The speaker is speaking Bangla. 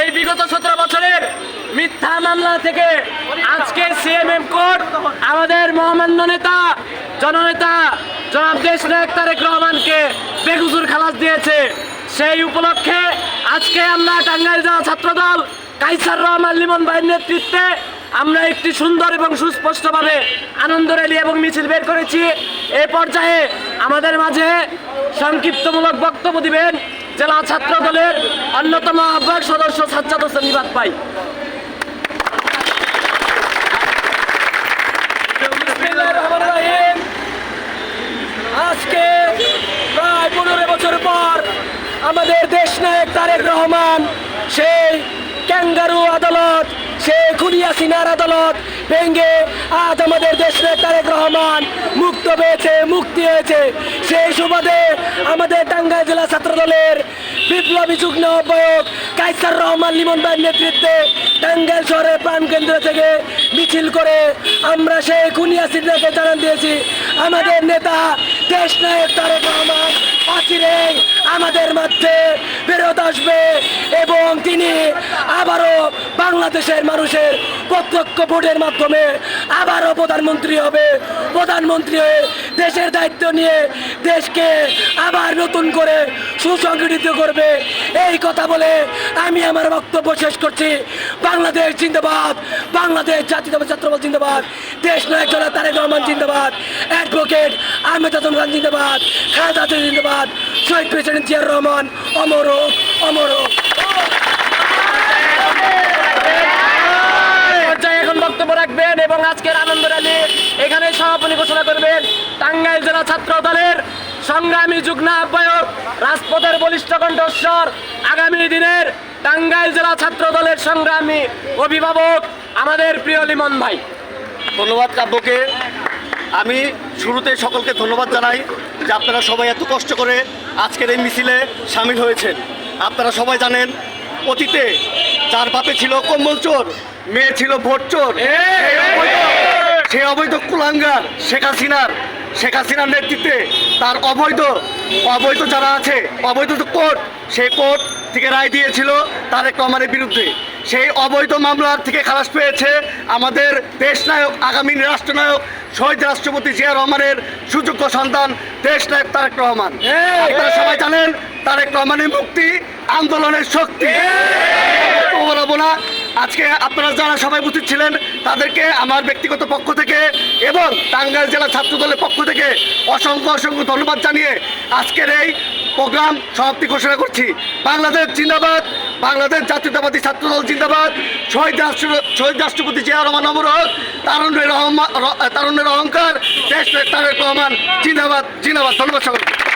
এই বিগত সতেরো বছরের মিথ্যা মামলা থেকে আজকে সিএমএম কোর্ট আমাদের মহামান্য নেতা, জননেতা জনাব দেশ নায়ক তারেক রহমানকে বেগুজুর খালাস দিয়েছে। সেই উপলক্ষে আজকে আমরা টাঙ্গাইল জেলা ছাত্রদল কাইসার রহমান লিমন ভাইয়ের নেতৃত্বে আমরা একটি সুন্দর এবং সুস্পষ্টভাবে আনন্দ র্যালি এবং মিছিল বের করেছি। এ পর্যায়ে আমাদের মাঝে সংক্ষিপ্তমূলক বক্তব্য দিবেন জেলা ছাত্র দলের অন্যতম আহ্বায়ক সদস্য সাজ্জাদ হোসেন নিবাদ পাই আজকে প্রায় পনেরো বছর পর আমাদের দেশ নায়ক তারেক রহমান সেই ক্যাঙ্গারু আদালত সেই খুলিয়া সিনার আদালত ভেঙ্গে আজ আমাদের দেশ তারেক রহমান মুক্ত পেয়েছে মুক্তি হয়েছে। সেই সুবাদে আমাদের টাঙ্গাইল জেলা ছাত্র দলের বিপ্লবী যুগ্ম আহ্বায়ক কাইসার রহমান লিমন ভাইয়ের নেতৃত্বে টাঙ্গাইল শহরের প্রাণকেন্দ্র থেকে মিছিল করে আমরা সেই খুনিয়া সিদ্ধাকে জানান দিয়েছি। আমাদের নেতা দেশ নায়ক তারেক রহমান অচিরে আমাদের মধ্যে ফেরত আসবে এবং তিনি আবারও বাংলাদেশের মানুষের প্রত্যক্ষ ভোটের মাধ্যমে আবারও প্রধানমন্ত্রী হবে। প্রধানমন্ত্রী হয়ে দেশের দায়িত্ব নিয়ে দেশকে আবার নতুন করে সুসংগঠিত করবে। এই কথা বলে আমি আমার বক্তব্য শেষ করছি। বাংলাদেশ জিন্দাবাদ, বাংলাদেশ জাতীয়তাবাদ ছাত্রবাদ জিন্দাবাদ, দেশ নায়ক জনাব তারেক রহমান জিন্দাবাদ অ্যাডভোকেট আহমেদ আজম খান জিন্দাবাদ খালেদ আজম জিন্দাবাদ। শহীদ প্রেসিডেন্ট জিয়ার রহমান অমর হোক, অমর হোক। এখন বক্তব্য রাখবেন এবং আজকের আনন্দ র্যালি এখানে সমাপনী ঘোষণা করবেন টাঙ্গাইল জেলা ছাত্র দলের সংগ্রামী যুগ্ম আহ্বায়ক রাজপথের বলিষ্ঠ কণ্ঠস্বর। আগামী দিনের টাঙ্গাইল জেলা ছাত্র দলের সংগ্রামী অভিভাবক আমাদের প্রিয় লিমন ভাই। ধন্যবাদ কাব্যকে। আমি শুরুতে সকলকে ধন্যবাদ জানাই যে আপনারা সবাই এত কষ্ট করে আজকের এই মিছিলে সামিল হয়েছেন। আপনারা সবাই জানেন অতীতে যার বাপে ছিল কম্বল চোর মেয়ে ছিল ভোট চোর সে অবৈধ- কুলাঙ্গার শেখ হাসিনার শেখ হাসিনার নেতৃত্বে তার অবৈধ অবৈধ যারা আছে অবৈধ কোর্ট সেই কোর্ট থেকে রায় দিয়েছিল তারেক রহমানের বিরুদ্ধে। সেই অবৈধ মামলার থেকে খালাস পেয়েছে আমাদের দেশ নায়ক আগামী রাষ্ট্রনায়ক শহীদ রাষ্ট্রপতি জিয়া রহমানের সুযোগ্য সন্তান দেশ নায়ক তারেক রহমান। আপনারা সবাই জানেন তারেক রহমানের মুক্তি আন্দোলনের শক্তি। বক্তব্য বলব না আজকে আপনারা যারা সবাই উপস্থিত ছিলেন তাদেরকে আমার ব্যক্তিগত পক্ষ থেকে এবং টাঙ্গাইল জেলা ছাত্র দলের পক্ষ থেকে অসংখ্য অসংখ্য ধন্যবাদ জানিয়ে আজকের এই প্রোগ্রাম সমাপ্তি ঘোষণা করছি। বাংলাদেশ জিন্দাবাদ, বাংলাদেশ জাতীয়তাবাদী ছাত্রদল জিন্দাবাদ। শহীদ রাষ্ট্র, শহীদ রাষ্ট্রপতি জিয়া রহমান অমর তারুণের রহমান অহংকার, দেশ রহমান জিন্দাবাদ জিন্দাবাদ। ধন্যবাদ সকলকে।